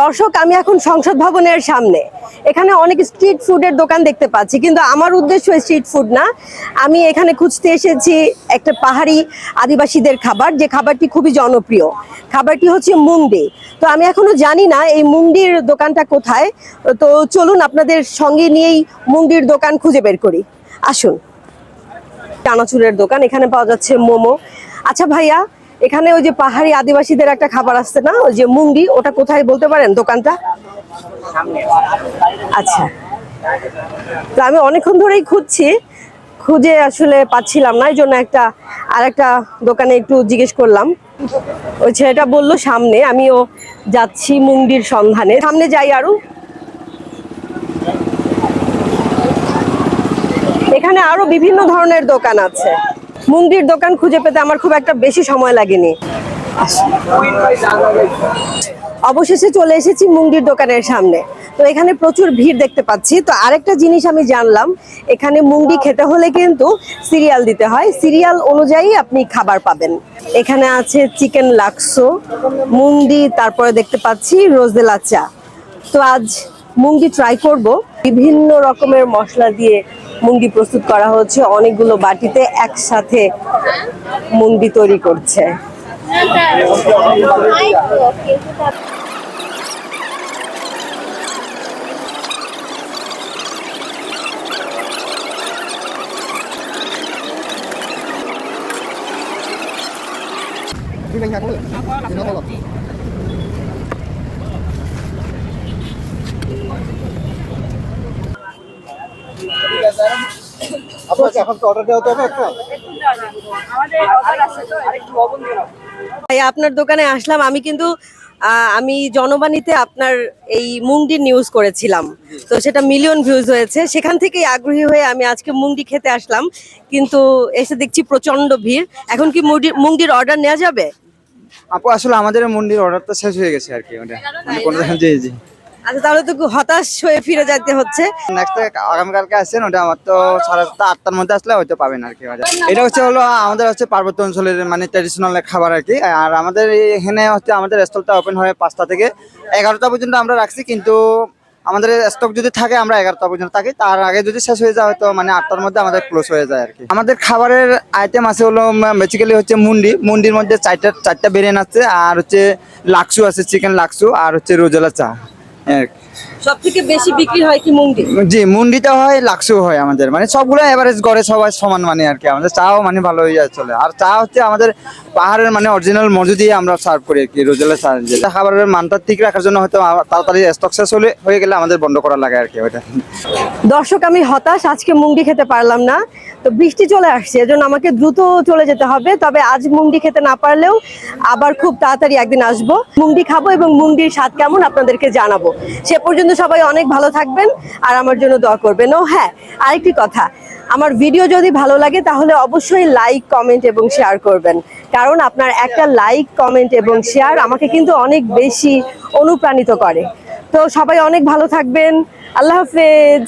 দর্শক, আমি এখন সংসদ ভবনের সামনে। এখানে অনেক স্ট্রিট ফুডের দোকান দেখতে পাচ্ছি, কিন্তু আমার উদ্দেশ্য স্ট্রিট ফুড না। আমি এখানে খুঁজতে এসেছি একটা পাহাড়ি আদিবাসীদের খাবার, যে খাবারটি খুবই জনপ্রিয়। খাবারটি হচ্ছে মুন্ডি। তো আমি এখনও জানি না এই মুন্ডির দোকানটা কোথায়। তো চলুন আপনাদের সঙ্গে নিয়েই মুন্ডির দোকান খুঁজে বের করি। আসুন। টানাচুরের দোকান, এখানে পাওয়া যাচ্ছে মোমো। আচ্ছা ভাইয়া এখানে ওই যে পাহাড়ি আদিবাসীদের একটা খাবার আসছে না? ওই যে মুঙ্গি, ওটা কোথায় বলতে পারেন দোকানটা? আচ্ছা। তো আমি অনেকক্ষণ ধরেই খুঁজছি, খুঁজে আসলে পাচ্ছিলাম না এই জন্য একটা আর একটা দোকানে একটু জিজ্ঞেস করলাম। ওই ছেলেটা বলল, সামনে, আমিও যাচ্ছি মুঙ্গির সন্ধানে। সামনে যাই আরও। এখানে আরও বিভিন্ন ধরনের দোকান আছে। মুঙ্গির দোকান খুঁজে পেতে আমার খুব একটা বেশি সময় লাগেনি। অবশেষে চলে এসেছি মুঙ্গির দোকানের সামনে। তো এখানে প্রচুর ভিড় দেখতে পাচ্ছি। তো আরেকটা জিনিস আমি জানলাম, এখানে মুঙ্গি খেতে হলে কিন্তু সিরিয়াল দিতে হয়। সিরিয়াল অনুযায়ী আপনি খাবার পাবেন। এখানে আছে চিকেন লাক্সো মুঙ্গি তারপরে দেখতে পাচ্ছি রোজেলা চা। তো আজ মুঙ্গি ট্রাই করব। বিভিন্ন রকমের মশলা দিয়ে মুঙ্গি প্রস্তুত করা হচ্ছে। অনেকগুলো বাটিতে একসাথে মুন্ডি তৈরি করছে। আপনাকে এখন তো অর্ডার দেওয়া হবে একটা? ভাই আপনার দোকানে আসলাম। আমি কিন্তু আমি জনবাণীতে আপনার এই মুংডি নিউজ করেছিলাম। তো সেটা মিলিয়ন ভিউজ হয়েছে। সেখান থেকেই আগ্রহী হয়ে আমি আজকে মুংডি খেতে আসলাম। কিন্তু এসে দেখছি প্রচণ্ড ভিড়। এখন কি মুংডি- মুংডির অর্ডার নেওয়া যাবে? আপু আসলে আমাদের মন্দির অর্ডারটা শেষ হয়ে গেছে আর কি ওটা। মানে কোনো জি জি। আচ্ছা তাহলে তো হতাশ হয়ে ফিরে যেতে হচ্ছে। নেক্সট আগামীকালকে আসছেন, ওটা আমার তো সাড়ে সাতটা, আটটার মধ্যে আসলে হয়তো পাবেন আর কি। এটা হচ্ছে হলো, আমাদের হচ্ছে পার্বত্য অঞ্চলের মানে ট্র্যাডিশনাল খাবার আর কি। আর আমাদের এখানে হচ্ছে আমাদের স্টলটা ওপেন হয় পাঁচটা থেকে এগারোটা পর্যন্ত আমরা রাখছি, কিন্তু আমাদের স্টক যদি থাকে, আমরা এগারোটা পর্যন্ত থাকি। তার আগে যদি শেষ হয়ে যায়, হয়তো মানে আটটার মধ্যে আমাদের ক্লোজ হয়ে যায় আর কি। আমাদের খাবারের আইটেম আছে হলো বেসিক্যালি হচ্ছে মুন্ডি। মুন্ডির মধ্যে চারটা চারটা বিরিয়ানি আছে, আর হচ্ছে লাক্সু আছে, চিকেন লাক্সু, আর হচ্ছে রোজেলা চা। এই আর কি। সব থেকে বেশি বিক্রি হয় কি মুংডি জি মুন্ডিতে হয় লাক্সু হয় আমাদের। মানে সবগুলো এভারেজ গড়ে সবাই সমান মানে আর কি। আমাদের চাও মানে ভালো হয়ে যায় চলে। আর চা হচ্ছে আমাদের পাহাড়ের মানে অরিজিনাল মজু দিয়ে আমরা সার্ভ করি আর কি রোজেলা চা যেটা খাবারের মানটা ঠিক রাখার জন্য হয়তো তাড়াতাড়ি স্টক শেষ হলে হয়ে গেলে আমাদের বন্ধ করা লাগে আর কি ওইটা। দর্শক আমি হতাশ আজকে মুন্ডি খেতে পারলাম না। তো বৃষ্টি চলে আসছে এজন্য আমাকে দ্রুত চলে যেতে হবে। তবে আজ মুন্ডি খেতে না পারলেও আবার খুব তাড়াতাড়ি একদিন আসব। মুন্ডি খাব এবং মুন্ডির স্বাদ কেমন আপনাদেরকে জানাব। সে পর্যন্ত সবাই অনেক ভালো থাকবেন আর আমার জন্য দোয়া করবেন। ও হ্যাঁ আরেকটি কথা। আমার ভিডিও যদি ভালো লাগে, তাহলে অবশ্যই লাইক কমেন্ট এবং শেয়ার করবেন। কারণ আপনার একটা লাইক কমেন্ট এবং শেয়ার আমাকে কিন্তু অনেক বেশি অনুপ্রাণিত করে। তো সবাই অনেক ভালো থাকবেন। আল্লাহ হাফেজ।